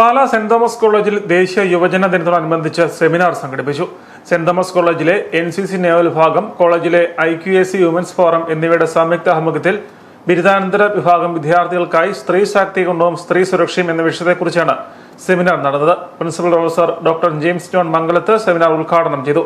Pala saint Thomas കോളേജിൽ ദേശീയ യുവജന ദിനത്തോടനുബന്ധിച്ച് സെമിനാർ സംഘടിപ്പിച്ചു. സെന്റ് തോമസ് കോളേജിലെ എൻ സി സി നേവൽ വിഭാഗം കോളേജിലെ I Q A C women's forum എന്നിവയുടെ സംയുക്ത ആഭിമുഖ്യത്തിൽ ബിരുദാനന്തര വിഭാഗം വിദ്യാർത്ഥികൾക്കായി സ്ത്രീ ശാക്തീകരണവും സ്ത്രീ സുരക്ഷയും എന്ന വിഷയത്തെക്കുറിച്ചാണ് സെമിനാർ നടന്നത്. Principal professor doctor James John Mangalath seminar ഉദ്ഘാടനം ചെയ്തു.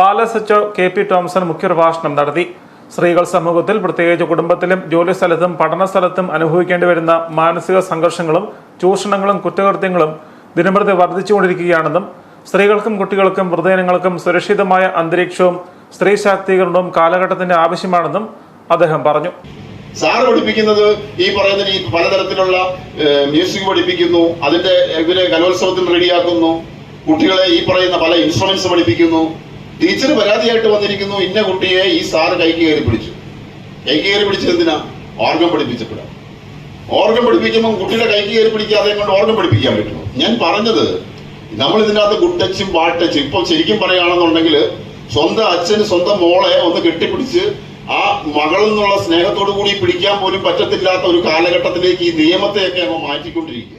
Pala H K P Tomson മുഖ്യപ്രഭാഷണം നടത്തി. സ്ത്രീകൾ സമൂഹത്തിൽ പ്രത്യേകിച്ച് കുടുംബത്തിലും ജോലി സ്ഥലത്തും പഠന സ്ഥലത്തും അനുഭവിക്കേണ്ടി വരുന്ന മാനസിക സംഘർഷങ്ങളും ചൂഷണങ്ങളും കുറ്റകൃത്യങ്ങളും ദിനംപ്രതി വർദ്ധിച്ചുകൊണ്ടിരിക്കുകയാണെന്നും സ്ത്രീകൾക്കും കുട്ടികൾക്കും വൃദ്ധജനങ്ങൾക്കും സുരക്ഷിതമായ അന്തരീക്ഷവും സ്ത്രീ ശാക്തീകരണവും കാലഘട്ടത്തിന്റെ ആവശ്യമാണെന്നും അദ്ദേഹം പറഞ്ഞു. സാറ് പഠിപ്പിക്കുന്നത് ഈ പറയുന്ന ഈ പലതരത്തിലുള്ള മ്യൂസിക് പഠിപ്പിക്കുന്നു അതിന്റെ ഇവരെ കലോത്സവത്തിന് റെഡിയാക്കുന്നു കുട്ടികളെ ഈ പറയുന്ന പല ഇൻസ്ട്രുമെന്റ്സ് പഠിപ്പിക്കുന്നു ടീച്ചർ പരാതിയായിട്ട് വന്നിരിക്കുന്നു ഇന്ന കുട്ടിയെ ഈ സാറ് കൈക്ക് കയറി പിടിച്ചു. കൈക്ക് കയറി എന്തിനാ ഓർഗം പഠിപ്പിച്ചപ്പോഴാണ് ഓർഗം പഠിപ്പിക്കുമ്പോൾ കുട്ടിയുടെ കൈക്ക് കയറി പിടിക്കാതെ കൊണ്ട് ഓർഗം പഠിപ്പിക്കാൻ പറ്റുമോ? ഞാൻ പറഞ്ഞത് നമ്മൾ ഇതിനകത്ത് ഗുഡ് ടച്ചും ബാഡ് ടച്ചും ഇപ്പൊ ശരിക്കും പറയുകയാണെന്നുണ്ടെങ്കിൽ സ്വന്തം അച്ഛന് സ്വന്തം മോളെ ഒന്ന് കെട്ടിപ്പിടിച്ച് ആ മകളിൽ നിന്നുള്ള സ്നേഹത്തോടു കൂടി പിടിക്കാൻ പോലും പറ്റത്തില്ലാത്ത ഒരു കാലഘട്ടത്തിലേക്ക് ഈ നിയമത്തെയൊക്കെ അങ്ങ് മാറ്റിക്കൊണ്ടിരിക്കുക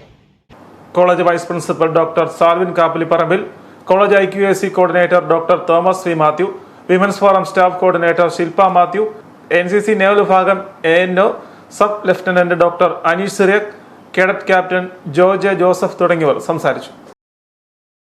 college vice principal doctor Salvin Kappalipparambil college I Q A C coordinator doctor Thomas V Mathew women's forum staff coordinator Shilpa Mathew N C C naval വിഭാഗം A N O sub lieutenant doctor Aneesh Cyriac cadet captain George Joseph തുടങ്ങിയവർ സംസാരിച്ചു.